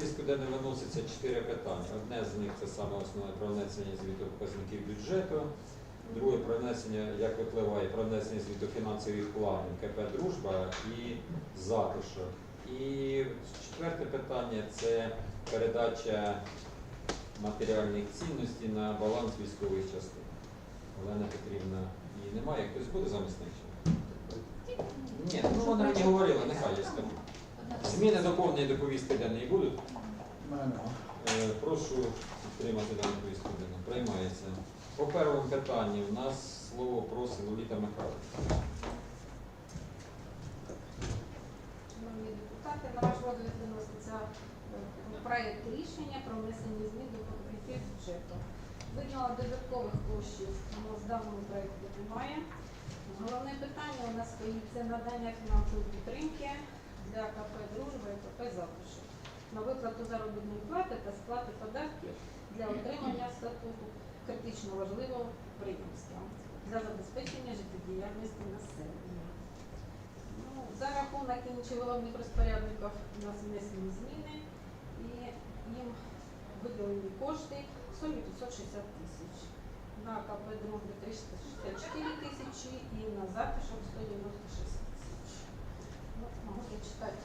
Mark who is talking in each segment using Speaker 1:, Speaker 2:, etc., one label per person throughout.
Speaker 1: повістку денну виноситься чотири питання. Одне з них це саме основне про внесення звіту показників бюджету. Друге про внесення, як випливає, про внесення звіту фінансових планів КП Дружба і затишок. І четверте питання це передача матеріальних цінностей на баланс військових частин. Олена Петрівна її немає, хтось буде замісник? Ні, ну вона мені говорила, нехай я скажу. Зміни доповнення до повістки денної будуть. Е, Прошу підтримати дану повістку. Приймається. По першому питанню у нас слово просить Лоліта Михайловна.
Speaker 2: Шановні депутати, на ваш розгляд виноситься е, проект рішення про внесення змін до показників бюджету. Виділено додаткових коштів у нас в даному проєкті немає. Головне питання у нас стоїть це надання фінансової підтримки для КП «Дружба» і КП «Затишок» на виплату заробітної плати та сплати податків для отримання статуту критично важливого підприємства для забезпечення життєдіяльності населення. Ну, за рахунок інших головних розпорядників у нас внесені зміни і їм виділені кошти в сумі 560 тисяч. На КП «Дружби» 364 тисячі і на затишок 196 тисяч. Можу прочитати.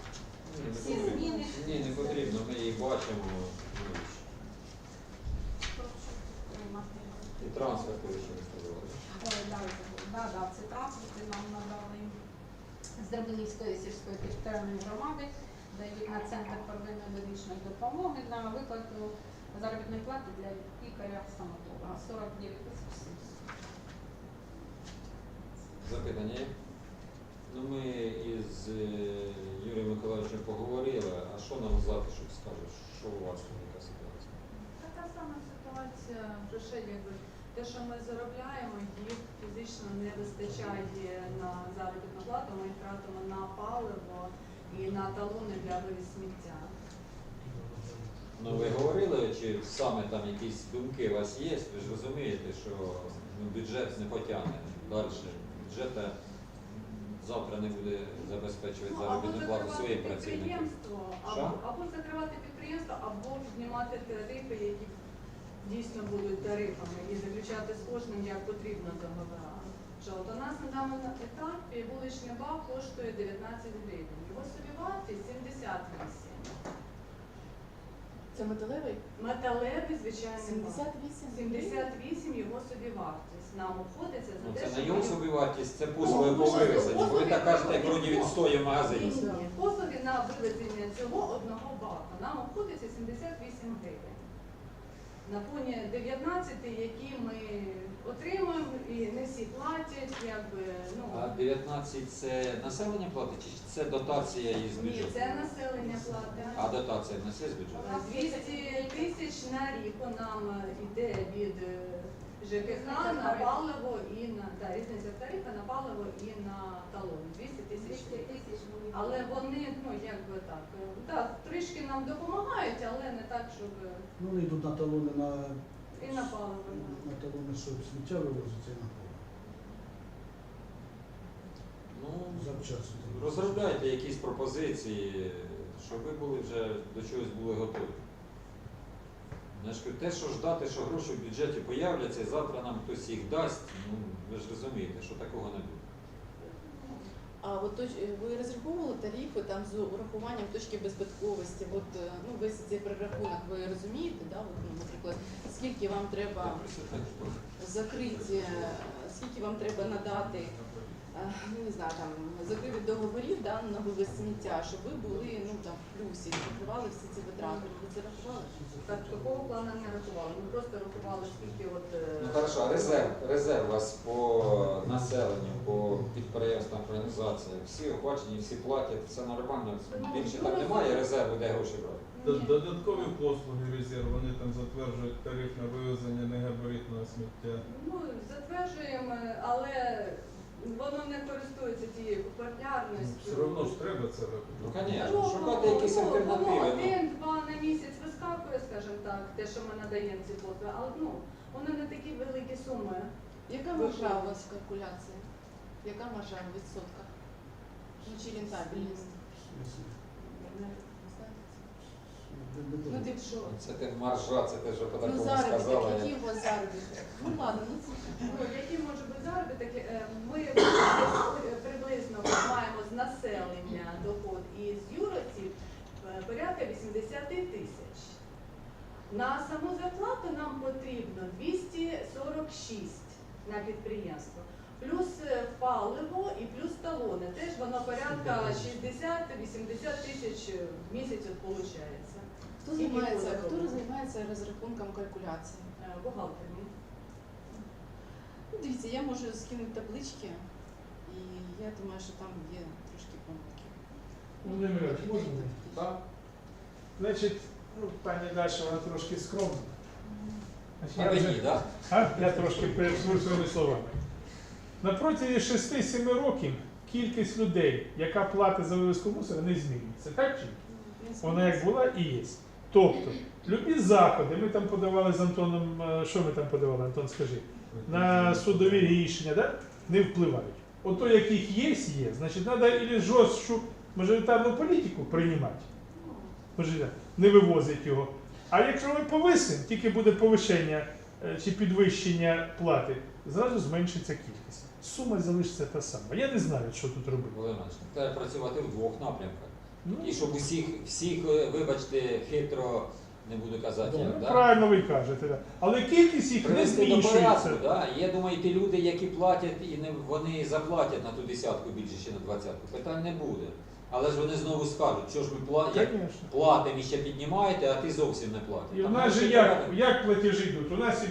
Speaker 1: Ні, не
Speaker 2: Всі
Speaker 1: потрібно.
Speaker 2: зміни.
Speaker 1: Ні, не потрібно, ми її бачимо. ну,
Speaker 2: Прошу.
Speaker 1: І трансферт ви ще не сказали.
Speaker 2: Ой, да, да, да, це транспорти нам надали з Дербенівської сільської територіальної громади, дають на центр первинної медичної допомоги на виплату заробітної плати для лікаря стоматолога 49 тисяч 700.
Speaker 1: Запитання є? Ну, ми із е, Юрієм Миколаївичем поговорили, а що нам затишок скаже? Що у вас там яка ситуація?
Speaker 3: Така сама ситуація грошей, якби те, що ми заробляємо, їх фізично не вистачає на заробітну плату, ми їх тратимо на паливо і на талони для вивіз сміття.
Speaker 1: Ну, ви говорили, чи саме там якісь думки у вас є? Ви ж розумієте, що ну, бюджет не потягне далі. Бюджет м, завтра не буде забезпечувати
Speaker 3: Ну,
Speaker 1: заробітну плату своїм працівникам. Що?
Speaker 3: або, або закривати підприємство, або знімати тарифи, які дійсно будуть тарифами, і заключати з кожним як потрібно договора. Що от у нас на даному етапі вуличний бал коштує 19 гривень, його собівартість 78.
Speaker 4: Це металевий?
Speaker 3: Металевий, звичайно,
Speaker 4: 78?
Speaker 3: 78 його собівартість. Нам обходиться за
Speaker 1: Ну,
Speaker 3: те,
Speaker 1: це
Speaker 3: що
Speaker 1: на його
Speaker 3: ми-
Speaker 1: собівартість, це послуги по
Speaker 3: послуги,
Speaker 1: вивезенню. Ви так кажете, як вроді він стоїть в магазині.
Speaker 3: Ні, ні, послуги на вивезення цього одного бака нам обходиться 78 гривень. На фоні 19, які ми отримуємо, і не всі платять, якби,
Speaker 1: А
Speaker 3: ну,
Speaker 1: 19 це населення платить, чи це дотація із
Speaker 3: ні, це населення
Speaker 1: А дотація в нас з бюджету?
Speaker 3: 200 тисяч на рік нам йде від е, ЖКХ на паливо і на да, різниця в тарифі на паливо і на талон. 200 тисяч
Speaker 2: 200 тисяч
Speaker 3: Але вони, ну якби так, е, так, трішки нам допомагають, але не так, щоб е,
Speaker 5: Ну, вони йдуть на талони на,
Speaker 3: і на паливо.
Speaker 5: на талони, щоб сміття вивозиться і на поле.
Speaker 1: Ну,
Speaker 5: Завчасно.
Speaker 1: розробляйте якісь пропозиції, щоб ви були вже до чогось були готові. Я ж кажу, те, що ждати, що гроші в бюджеті появляться, і завтра нам хтось їх дасть, ну ви ж розумієте, що такого не буде.
Speaker 4: А от точ- ви розраховували тарифи там з урахуванням точки беззбитковості? От е, ну весь цей перерахунок ви розумієте, да? От, ну, наприклад, скільки вам треба закрити, е, скільки вам треба надати, ну не знаю, там закрити договорів да, на вивез сміття, щоб ви були ну там в плюсі, закривали всі ці витрати. Ви це рахували?
Speaker 3: Так, такого плану не рахували. Ми просто рахували, скільки от е,
Speaker 1: Ну хорошо, а резерв, резерв у вас по населенню, по підприємствам, організаціям, всі охвачені, всі платять, це нормально. Більше там немає резерву, де гроші брати.
Speaker 3: ні.
Speaker 6: Додаткові послуги резерв, вони там затверджують тариф на вивезення негабаритного сміття.
Speaker 3: ну, затверджуємо, але воно не користується тією популярністю.
Speaker 6: Все одно ж треба це робити.
Speaker 1: Ну, звісно,
Speaker 3: Ну,
Speaker 1: шукати
Speaker 3: ну,
Speaker 1: якісь
Speaker 3: ну,
Speaker 1: альтернативи.
Speaker 3: Ну,
Speaker 1: ну.
Speaker 3: один-два на місяць вискакує, скажімо так, те, що ми надаємо ці послуги, але ну, воно не такі великі суми.
Speaker 4: Яка маржа у вас в калькуляції? Яка маржа в відсотках? Ну чи рентабельність?
Speaker 5: Смисл.
Speaker 4: Не знаєте?
Speaker 5: не
Speaker 4: Ну ти що?
Speaker 1: Це те маржа, це те, що по
Speaker 4: Ну
Speaker 1: такому
Speaker 4: заробіток,
Speaker 1: сказала.
Speaker 4: який у вас заробіток? Ну ладно, ну це.
Speaker 3: Ну, Який може бути заробіток? Е, Ми приблизно маємо з населення доход із юросіб е, порядка 80 тисяч. На саму зарплату нам потрібно 246 на підприємство. Плюс е, паливо і плюс талони. Теж воно порядка 60-80 тисяч в місяць виходить.
Speaker 4: Хто займається, хто займається розрахунком калькуляції?
Speaker 3: Бухгалтерні.
Speaker 4: Ну, дивіться, я можу скинути таблички, і я думаю, що там є трошки помилки.
Speaker 7: Володимир Ігорович, можна? Так. Значить, ну, пані Даша, вона трошки скромна. Значить, я, вже,
Speaker 1: так?
Speaker 7: а? я трошки пересую своїми словами. На протязі 6-7 років кількість людей, яка платить за вивезку мусора, не змінюється. Так чи? ні? Вона як була і є. Тобто, любі заходи, ми там подавали з Антоном, е, що ми там подавали, Антон, скажи, на судові рішення, да? не впливають. Ото яких є, є, значить, треба і жорстчу мажоритарну політику приймати. Не вивозить його. А якщо ми повисимо, тільки буде повищення е, чи підвищення плати, зразу зменшиться кількість. Сума залишиться та сама. Я не знаю, що тут робити.
Speaker 1: Треба працювати в двох напрямках.
Speaker 7: Ну,
Speaker 1: І щоб усіх, всіх, е, вибачте, хитро, не буду казати,
Speaker 7: ну,
Speaker 1: як, да?
Speaker 7: правильно ви кажете. Да. Але кількість їх не
Speaker 1: Привести до порядку,
Speaker 7: збільшується.
Speaker 1: да? Є, думаю, ті люди, які платять, і не, вони заплатять на ту десятку більше, чи на двадцятку. Питань не буде. Але ж вони знову скажуть, що ж ми пла... як
Speaker 7: Звісно.
Speaker 1: платимо і ще піднімаєте, а ти зовсім не платиш.
Speaker 7: І в
Speaker 1: Там
Speaker 7: нас же як,
Speaker 1: порядок.
Speaker 7: як платежі йдуть? У нас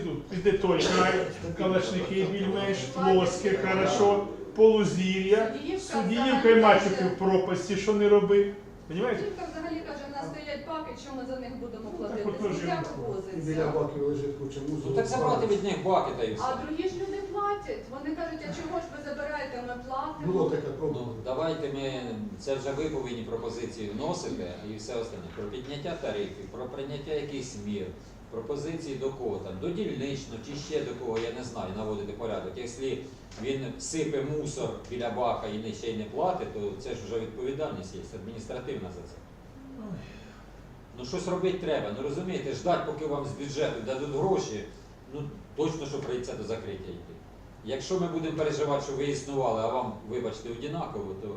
Speaker 7: той край, калашники, більш-менш, плоске, хорошо, полузір'я,
Speaker 3: Судіївка
Speaker 7: і мачухи в пропасті, що не роби. Понімаєте?
Speaker 3: Жінка взагалі каже, у нас стоять паки, що ми за них будемо
Speaker 7: Ну,
Speaker 3: платити?
Speaker 7: так от теж
Speaker 3: Сміття.
Speaker 5: Біля
Speaker 3: вивозиться.
Speaker 5: баків лежить куча мусору.
Speaker 1: Ну так забрати від них баки та і все.
Speaker 3: А другі ж люди платять. Вони кажуть, а чого ж ви забираєте, ми платимо.
Speaker 5: Було таке
Speaker 1: Ну,
Speaker 5: пробували.
Speaker 1: давайте ми, це вже ви повинні пропозиції вносити і все остальне. Про підняття тарифів, про прийняття якихось мір, пропозиції до кого там, до дільничного чи ще до кого, я не знаю, наводити порядок. Якщо він сипе мусор біля бака і не ще й не платить, то це ж вже відповідальність є, адміністративна за це. Ну щось робити треба. Ну розумієте, ждати, поки вам з бюджету дадуть гроші, ну точно, що прийдеться до закриття йти. Якщо ми будемо переживати, що ви існували, а вам, вибачте, однаково, то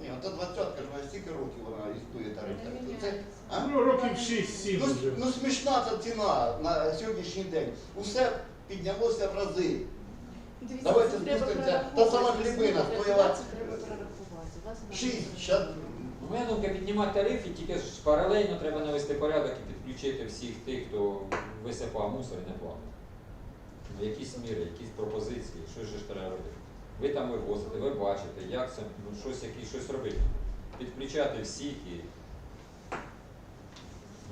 Speaker 8: Ні, ото двадцятка ж вона стільки років вона існує тариф.
Speaker 3: Не
Speaker 8: Так, Це, а?
Speaker 7: Ну, років 6-7
Speaker 8: Ну,
Speaker 7: вже.
Speaker 8: ну смішна ця ціна на сьогоднішній день. Усе піднялося в рази.
Speaker 4: Дивіться,
Speaker 8: Давайте
Speaker 4: це треба
Speaker 8: спустимося. Та сама хлібина
Speaker 4: Це треба прорахувати. У вас
Speaker 8: Шість.
Speaker 4: буде
Speaker 8: Щас,
Speaker 1: моя думка піднімати тарифи, тільки ж паралельно треба навести порядок і підключити всіх тих, хто висипав мусор і не платить. Ну, якісь міри, якісь пропозиції, що ж треба робити. Ви там вивозите, ви бачите, як це, ну щось, якісь, щось робити. Підключати всіх і.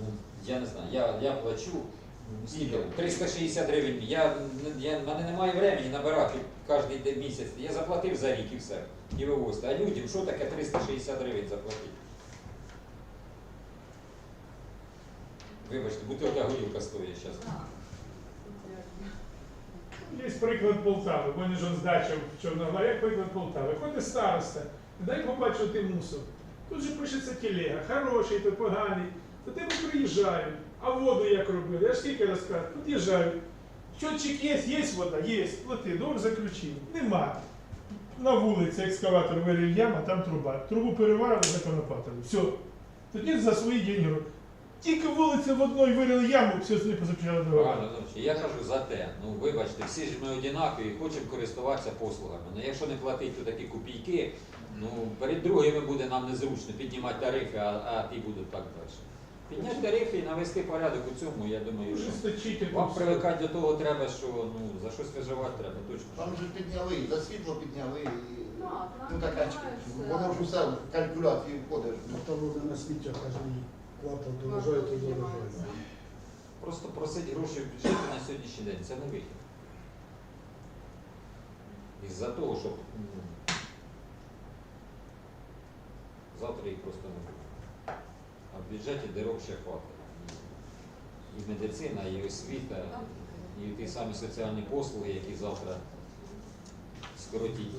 Speaker 1: Ну, я не знаю, я, я плачу. ну, Скільки? 360 гривень. Я, я, в мене немає времени набирати кожен місяць. Я заплатив за рік і все. І вивозити. А людям що таке 360 гривень заплатити? Вибачте, бутилка горілка стоїть зараз.
Speaker 7: Є приклад Полтави, бо не ж здача в Чорногорі, як приклад Полтави. Ходить староста, дай побачити мусор. Тут же пишеться телега, хороший, то поганий. До тебе приїжджають, а воду як робили? Я ж скільки раз кажу, під'їжджають. Щотчик є, є вода, є, плати, договор заключив. Нема. На вулиці екскаватор вирив яму, а там труба. Трубу переварили, законопатили. Все. Тоді за свої деньги. Тільки вулиця в одній вирили яму, все вони позаключали договор.
Speaker 1: Правильно, ну, я кажу за те. Ну вибачте, всі ж ми однакові, хочемо користуватися послугами. Ну якщо не платити то такі копійки, ну перед другими буде нам незручно піднімати тарифи, а, а ті будуть так далі. Підняти тарифи і навести порядок у цьому, я думаю, що
Speaker 7: Ужесточити
Speaker 1: вам привикати до того треба, що ну за щось виживати треба, точно.
Speaker 8: там же підняли, за світло підняли. і- Ну така воно ж усе в калькуляції входить.
Speaker 5: На талони на сміття, каже,
Speaker 3: Нам
Speaker 5: дорожає, то дорожає.
Speaker 1: Просто просити гроші в бюджеті на сьогоднішній день це не вихід. Із-за того, щоб ну, завтра їх просто не буде. А в бюджеті дирок ще хватить. І медицина, і освіта, і ті самі соціальні послуги, які завтра скоротіть.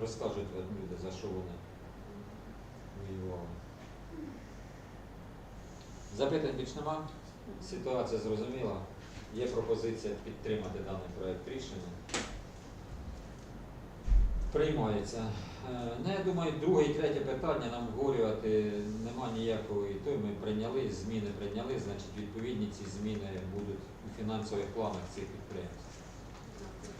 Speaker 1: Розкажуть вам люди, за що вони. воювали. Запитань більш нема? Ситуація зрозуміла. Є пропозиція підтримати даний проект рішення. Приймається. Е, Ну, я думаю, друге і третє питання нам обговорювати нема ніякої. То ми прийняли, зміни прийняли, значить відповідні ці зміни будуть у фінансових планах цих підприємств.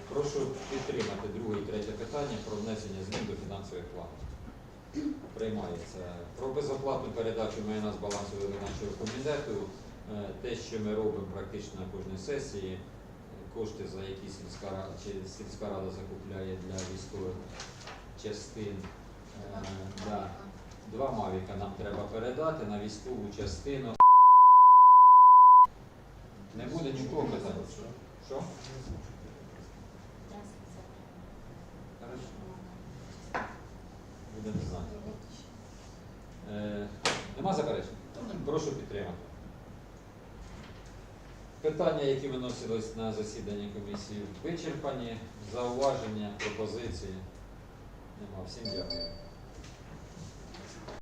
Speaker 1: Прошу підтримати друге і третє питання про внесення змін до фінансових планів. Приймається. Про безоплатну передачу майна з балансу виконавчого комітету. Е, Те, що ми робимо практично на кожній сесії, кошти, за які сільська рада, чи сільська рада закупляє для військових частин. Е, да. Два мавіка нам треба передати на військову частину. Не буде нікого питань. Що? Хорошо. Будемо знати. Е, нема заперечень? Прошу підтримати. Питання, які виносились на засідання комісії, вичерпані. Зауваження, пропозиції. Нема. Всім дякую.